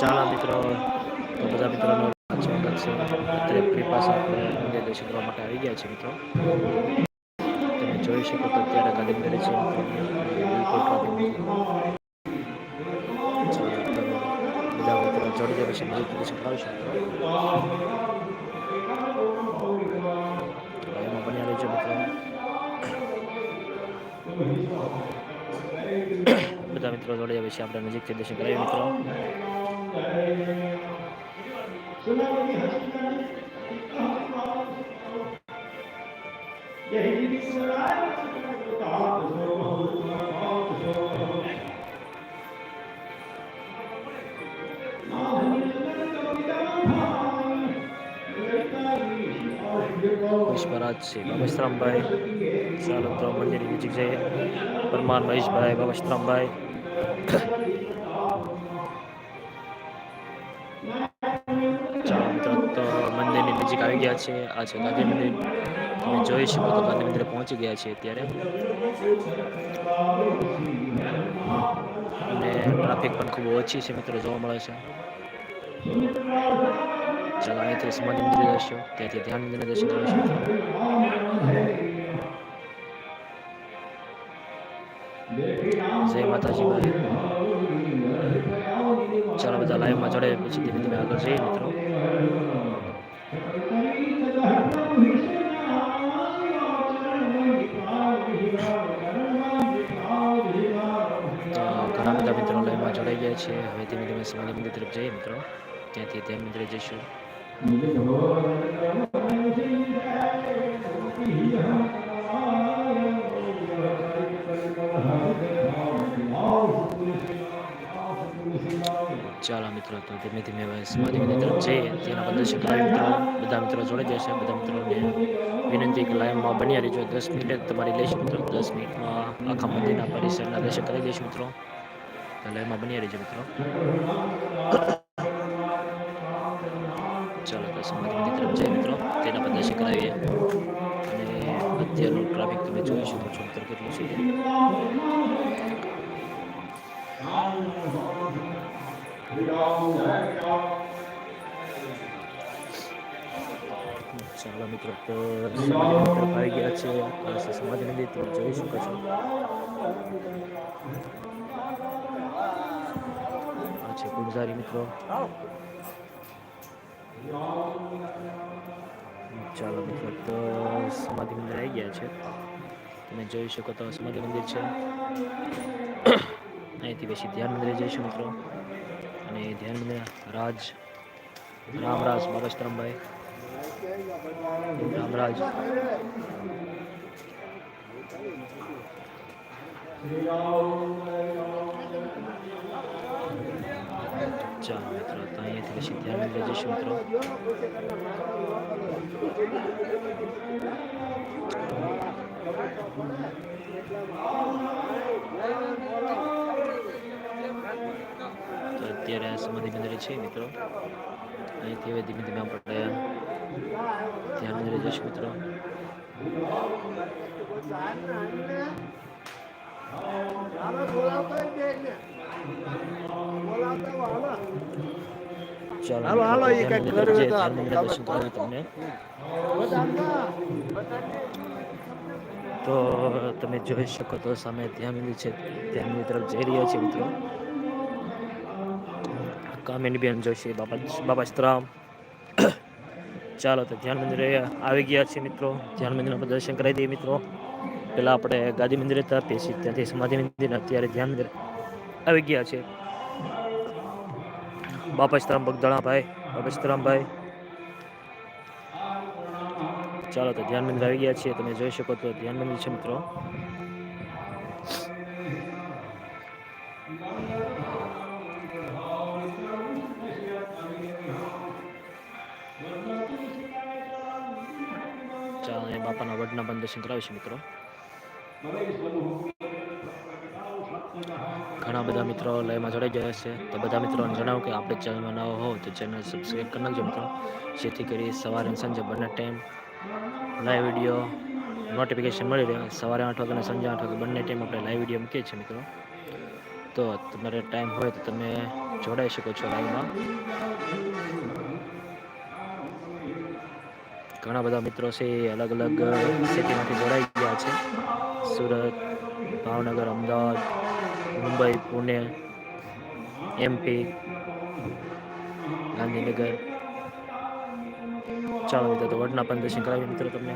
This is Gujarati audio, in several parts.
ચાલો મિત્રો, તો બધા મિત્રોનો સ્વાગત છે. અત્યારે ફ્રી આપણે દર્શન કરવા માટે આવી ગયા છે મિત્રો. તમે જોઈ શકો તો અત્યારે ગાડી મેરે છે. બધા મિત્રો જોડી જાય પછી મંદિર દર્શન કરાવીશું એમાં બન્યા રહેજો મિત્રો. બધા મિત્રો જોડે પછી આપણે નજીકથી દર્શન કરાવીએ મિત્રો. પુષ્પરાજ છે બાબસ્તરામભાઈ ચાલો તો મંદિરની નજીક જઈએ. પરમાર મહેશભાઈ, બાબા મિત્રો મંદિરની નજીક આવી ગયા છે આ છે મંદિર. તમે જોઈ તો ગાંધી મંદિરે પહોંચી ગયા છે અત્યારે. અને ટ્રાફિક પણ ખૂબ ઓછી છે મિત્રો, જોવા મળે છે. ચાલો અહીંથી સમાધિ મંદિર જશો ત્યાંથી ધ્યાન મંદિરના દર્શન કરીશું જય માતાજી ભાઈ. ચાલો બધા લાઈવમાં જોડે પછી ધીમે ધીમે આગળ જઈએ મિત્રો. ઘણા બધા મિત્રો લાઈવમાં જોડાઈ ગયા છે. હવે ધીમે ધીમે સમાધિ મંદિર તરફ જઈએ મિત્રો. ત્યાંથી ધ્યાન મંદિરે જઈશું. ચાલો મિત્રો, તો ધીમે ધીમે સમાધિ મંદિર તરફ જઈએ. તેના બદલ છે કરાવી મિત્રો બધા મિત્રો જોડે જશે. બધા મિત્રોને વિનંતી કે લાઈવમાં બન્યા રહેજો. દસ મિનિટ તમારી લઈશું મિત્રો દસ મિનિટમાં આખા મંદિરના પરિસરના દર્શન કરી દઈશું મિત્રો. તો લાઈવમાં બન્યા રહેજો મિત્રો. ચાલો મિત્રો, તો આવી ગયા છે. સમાજ મંદિર, તમે જોઈ શકો છો. આ છે ગુંજારી મિત્રો. ચાલો મિત્રો, તો સમાધિ મંદિર આવી ગયા છે. તમે જોઈ શકો તો સમાધિ મંદિર છે. અહીંથી પછી ધ્યાન મંદિરે જઈશું મિત્રો. અને ધ્યાન મંદિર રાજ રામરાજ બાબસ્તરામભાઈ રામરાજ ચાલો મિત્રો, તો અહીંયાથી પછી ધ્યાન જઈશું મિત્રો અત્યારે આ સમાધિ મંદિર છે મિત્રો. અહીંથી હવે ધીમે ધીમે આપણે મંદિરે મિત્રો. ચાલો હાલો, એ કંઈક દર્શન તમને. તો તમે જોઈ શકો તો સામે ધ્યાન મંદિર છે ધ્યાન તરફ જઈ રહ્યા છે મિત્રો. કામિની બેન જોશી બાબા બાબાસ્તરામ ચાલો તો ધ્યાન મંદિરે આવી ગયા છે મિત્રો. ધ્યાન મંદિરના દર્શન કરાવી દઈએ મિત્રો. પહેલાં આપણે ગાદી મંદિરે હતા, પછી ત્યાંથી સમાધિ મંદિર, અત્યારે ધ્યાન મંદિર આવી ગયા છે બાપાસ્તરામ બગદાણાભાઈ બાપાસ્તરામભાઈ ચાલો તો ધ્યાન મંદિર આવી ગયા છીએ. તમે જોઈ શકો તો ધ્યાન મંદિર છે મિત્રો. ચાલો એ બાપાના વડના પણ દર્શન કરાવીશું મિત્રો. ઘણા બધા મિત્રો લાઈવમાં જોડાઈ ગયા છે. તો બધા મિત્રોને જણાવો કે આપણે ચેનલમાં નવો હો તો ચેનલ સબસ્ક્રાઈબ કરી નાખજો મિત્રો. જેથી કરી સવારે અને સાંજે બંને ટાઈમ લાઈવ વીડિયો નોટિફિકેશન મળી રહે. સવારે આઠ વાગે અને સાંજે આઠ વાગે બંને ટાઈમ આપણે લાઈવ વીડિયો મૂકીએ છીએ મિત્રો. તો તમારે ટાઈમ હોય તો તમે જોડાઈ શકો છો લાઈવમાં. ઘણા બધા મિત્રો છે એ અલગ અલગ સિટીમાંથી જોડાઈ ગયા છે. સુરત ભાવનગર અમદાવાદ મુંબઈ પુણે એમપી ગાંધીનગર. ચાલો મિત્રો તો વડના પણ દર્શન કરાવીએ મિત્રો તમને.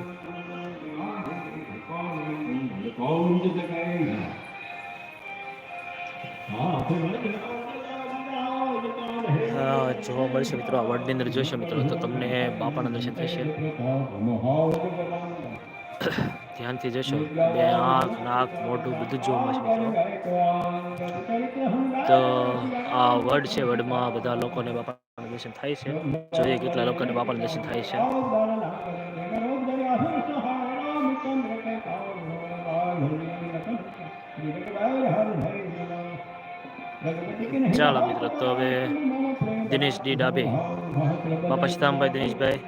હા, જોવા મળશે મિત્રો આ વર્ડની અંદર જોશો મિત્રો. તો તમને બાપાના દર્શન થશે ધ્યાનથી જશો. બે આંખ નાક, મોઢું બધું જોવા મળશે મિત્રો. તો આ વર્ડ છે વર્ડમાં બધા લોકોને બાપાના દર્શન થાય છે. જોઈએ કેટલા લોકોને બાપાના દર્શન થાય છે. ચાલો મિત્રો, તો હવે દિનેશ ડી ડાબે બાપા સીતામભાઈ દિનેશભાઈ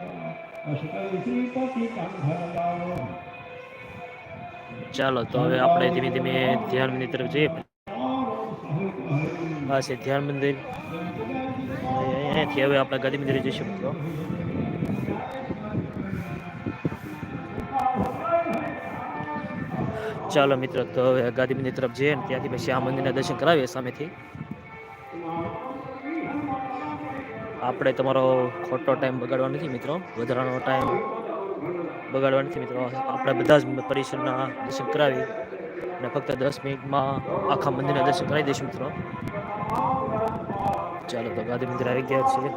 ચાલો તો હવે આપણે ધીમે ધીમે ધ્યાન મંદિર તરફ જઈએ આ છે ધ્યાન મંદિર અહીંયાથી હવે આપણે ગાંધી મંદિરે જઈશું મિત્રો ચાલો મિત્રો તો હવે ગાંધી મંદિર તરફ જઈએ ને ત્યાંથી પછી આ મંદિરના દર્શન કરાવીએ સામેથી આપણે તમારો ખોટો ટાઈમ બગાડવાનો નથી મિત્રો. વધારાનો ટાઈમ બગાડવાનો નથી મિત્રો. આપણે બધા જ પરિસરના દર્શન કરાવી અને ફક્ત દસ મિનિટમાં આખા મંદિરના દર્શન કરાવી દઈશું મિત્રો. ચાલો તો ગાંધી મંદિર આવી ગયા છીએ.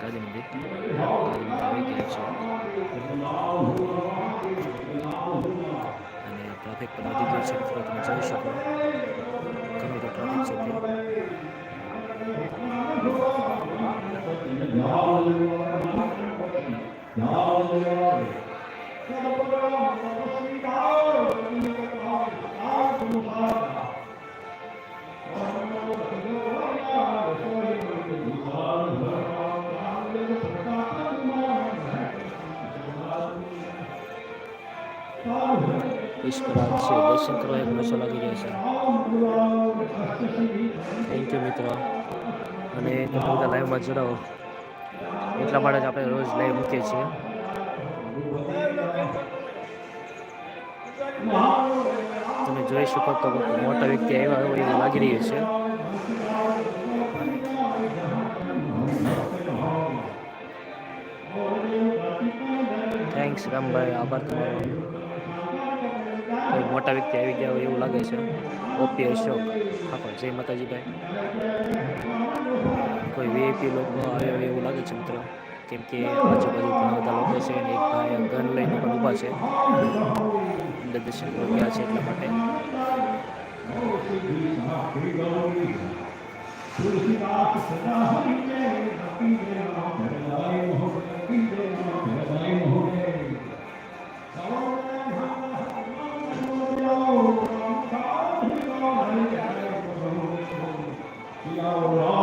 ગાંધી આવી ગયા છે. પણ વધી ગયો છે મિત્રો તમે જોઈ શકો ઘણું બધું ટ્રાફિક છે તે પુષ્પરાજ છે. દર્શન કરવા એક નશો લાગી રહ્યો છે. થેન્ક યુ મિત્રો. અને તમે બધા લાઈવમાં જોડાવો એટલા માટે જ આપણે રોજ લાઈવ મૂકીએ છીએ. તમે જોઈ શકો તો મોટા વ્યક્તિ આવ્યા હોય એવું લાગી રહ્યું છે. થેન્ક્સ રામભાઈ. આભાર તમારો. કોઈ મોટા વ્યક્તિ આવી ગયા હોય એવું લાગે છે? ઓપી અશોક પણ જય માતાજીભાઈ. કોઈ વીઆઈપી લોકો આવ્યા હોય એવું લાગે છે મિત્રો? કેમ કે આજુબાજુ ઘણા બધા લોકો છે અને એક ભાઈ ગન લઈને પણ ઊભા છે. દર્શન ગયા છે એટલા માટે. ચાલો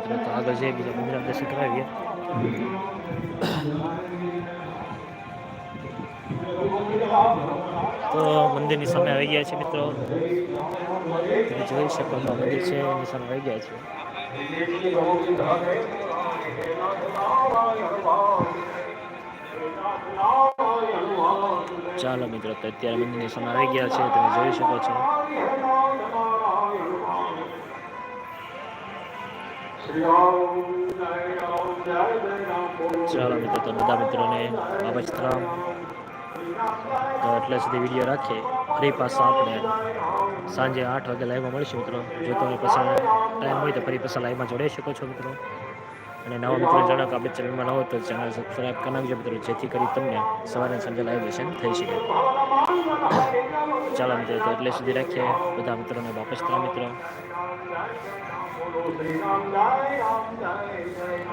મિત્રો, તો આગળ જઈએ બીજા મંદિરના દર્શન કરાવીએ. તો મંદિરની સામે આવી ગયા છે મિત્રો. તમે જોઈ શકો તો મંદિર છે, એની સામે આવી ગયા છે. ચાલો મિત્રો, તો અત્યારે મંદિરની સામે આવી ગયા છે, તમે જોઈ શકો છો. ચાલો મિત્રો, તો બધા મિત્રોને બાબા સીતારામ તો એટલે સુધી વીડિયો રાખીએ. ફરી પાછા આપણે સાંજે આઠ વાગે લાઈવમાં મળીશું મિત્રો. જો તમે પછી ટાઈમ હોય તો ફરી પાછા લાઈવમાં જોડાઈ શકો છો મિત્રો. અને નવા મિત્રો જણાવો કે આપણે ચેનલમાં ન તો ચેનલ સબસ્ક્રાઈબ કરી નાખજો મિત્રો, જેથી કરી તમને સવારે સાંજે લાઈવ દર્શન થઈ શકે. ચાલો મિત્રો, તો એટલે સુધી રાખીએ. બધા મિત્રોને વાપસ કરો મિત્રો.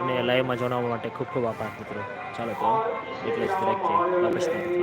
અને લાઈવમાં જણાવવા માટે ખૂબ ખૂબ આભાર મિત્રો. ચાલો તો એટલે જ રાખીએ. વાપસ મિત્રો.